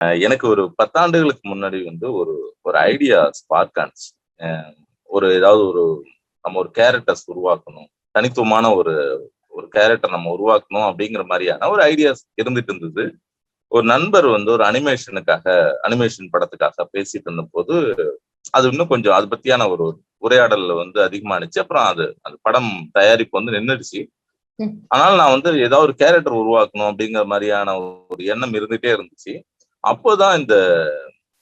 எனக்கு ஒரு பத்தாண்டுகளுக்கு முன்னாடி வந்து ஒரு ஒரு ஐடியா ஸ்பார்க் ஆனிச்சு. ஒரு ஏதாவது ஒரு நம்ம ஒரு கேரக்டர்ஸ் உருவாக்கணும். தனித்துவமான ஒரு ஒரு கேரக்டர் நம்ம உருவாக்கணும் அப்படிங்கிற மாதிரியான ஒரு ஐடியாஸ் இருந்துட்டு இருந்தது. ஒரு நண்பர் வந்து ஒரு அனிமேஷனுக்காக அனிமேஷன் படத்துக்காக பேசிட்டு இருந்த போது அது இன்னும் கொஞ்சம் அது பத்தியான ஒரு உரையாடல்ல வந்து அதிகமானுச்சு. அப்புறம் அது அந்த படம் தயாரிப்பு வந்து நின்றுடுச்சு. ஆனால் நான் வந்து ஏதாவது ஒரு கேரக்டர் உருவாக்கணும் அப்படிங்கிற மாதிரியான ஒரு எண்ணம் இருந்துட்டே இருந்துச்சு. அப்போதான் இந்த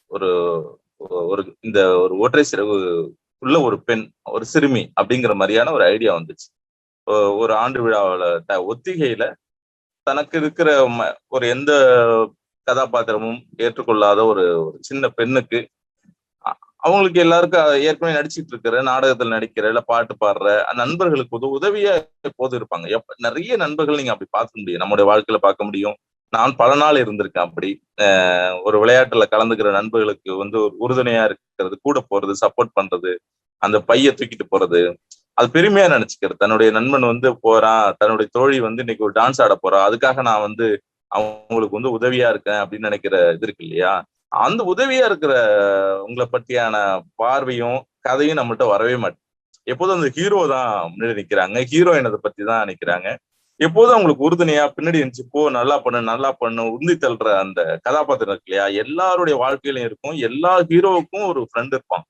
ஒரு ஒரு இந்த ஒரு ஒற்றை சிறகு உள்ள ஒரு பெண் ஒரு சிறுமி அப்படிங்கிற மாதிரியான ஒரு ஐடியா வந்துச்சு. ஒரு ஆண்டு விழாவில் த- ஒத்திகையில தனக்கு இருக்கிற ம- ஒரு எந்த கதாபாத்திரமும் ஏற்றுக்கொள்ளாத ஒரு ஒரு சின்ன பெண்ணுக்கு அவங்களுக்கு எல்லாருக்கும் ஏற்கனவே நடிச்சிட்டு இருக்கிற நாடகத்தில் நடிக்கிற இல்ல பாட்டு பாடுற நண்பர்களுக்கு உதவியா எப்போது இருப்பாங்க. எப்ப நிறைய நண்பர்கள் நீங்க அப்படி பார்க்க முடியும். நம்முடைய வாழ்க்கையில பார்க்க முடியும். நான் பல நாள் இருந்திருக்கேன் அப்படி. ஒரு விளையாட்டுல கலந்துக்கிற நண்பர்களுக்கு வந்து ஒரு உறுதுணையா இருக்கிறது கூட போறது சப்போர்ட் பண்றது அந்த பைய தூக்கிட்டு போறது அது பெருமையா நினைச்சுக்கிறது. தன்னுடைய நண்பன் வந்து போறான் தன்னுடைய தோழி வந்து இன்னைக்கு ஒரு டான்ஸ் ஆட போறா அதுக்காக நான் வந்து அவங்களுக்கு வந்து உதவியா இருக்கேன் அப்படின்னு நினைக்கிற இது இருக்கு இல்லையா? அந்த உதவியா இருக்கிற உங்களை பற்றியான பார்வையும் கதையும் நம்மகிட்ட வரவே மாட்டேன் எப்போதும் அந்த ஹீரோ தான் முன்னாடி நிக்கிறாங்க. ஹீரோயினதை பத்தி தான் நிக்கிறாங்க. எப்போதும் அவங்களுக்கு உறுதுணையா பின்னாடி இருந்துச்சு போ நல்லா பண்ணு நல்லா பண்ணு உந்தி தள்ளுற அந்த கதாபாத்திரம் இருக்கு இல்லையா? எல்லாருடைய வாழ்க்கையிலும் இருக்கும். எல்லா ஹீரோவுக்கும் ஒரு ஃப்ரெண்ட் இருப்பான்.